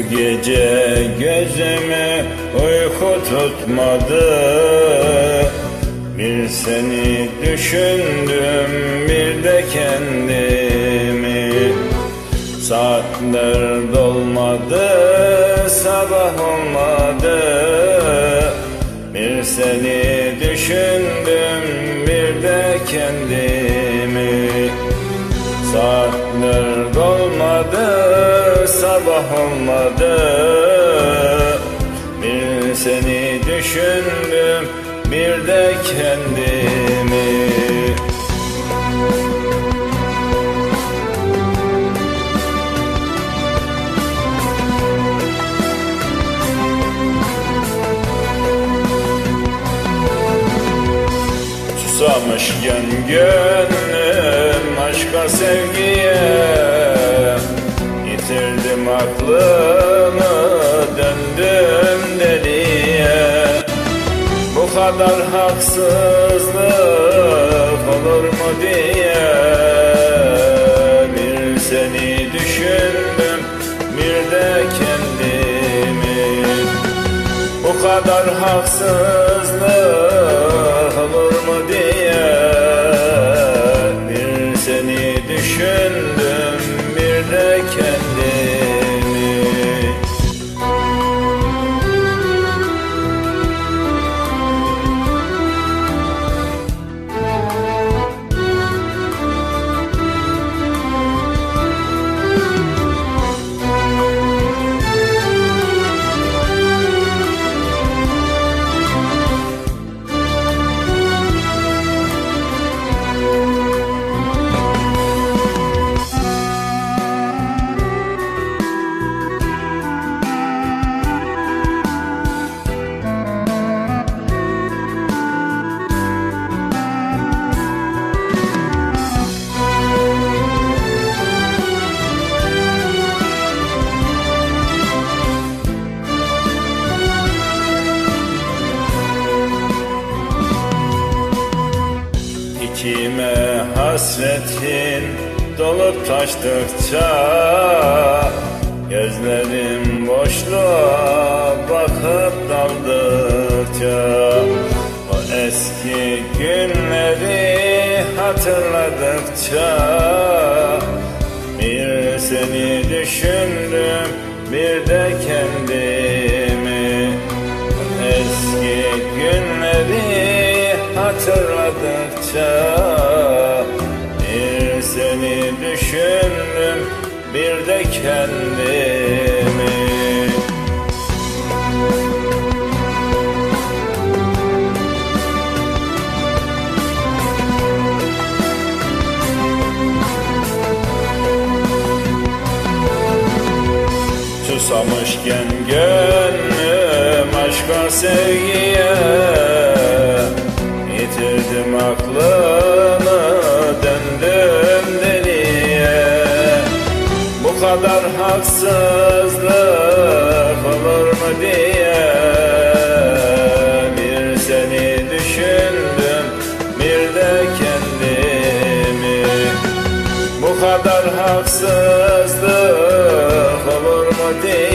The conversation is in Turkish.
gece gözümü uyku tutmadı. Bir seni düşündüm bir de kendimi. Saatler dolmadı sabah olmadı. Bir seni düşündüm olmadı Bir seni düşündüm bir de kendimi. Susamışken gönlüm aşka sevgiye aklımı döndüm deliye. Bu kadar haksızlık olur mu diye. Bir seni düşündüm bir de kendimi. Bu kadar haksızlık İçime hasretin dolup taştıkça Gözlerim boşluğa bakıp daldıkça O eski günleri hatırladıkça Bir seni düşündüm bir de kendimi hatırladıkça Bir seni düşündüm bir de kendimi. Susamışken gönlüm aşka sevgiye Girdim aklına döndüm deliye. Bu kadar haksızlık olur mu diye. Bir seni düşündüm bir de kendimi. Bu kadar haksızlık olur mu diye.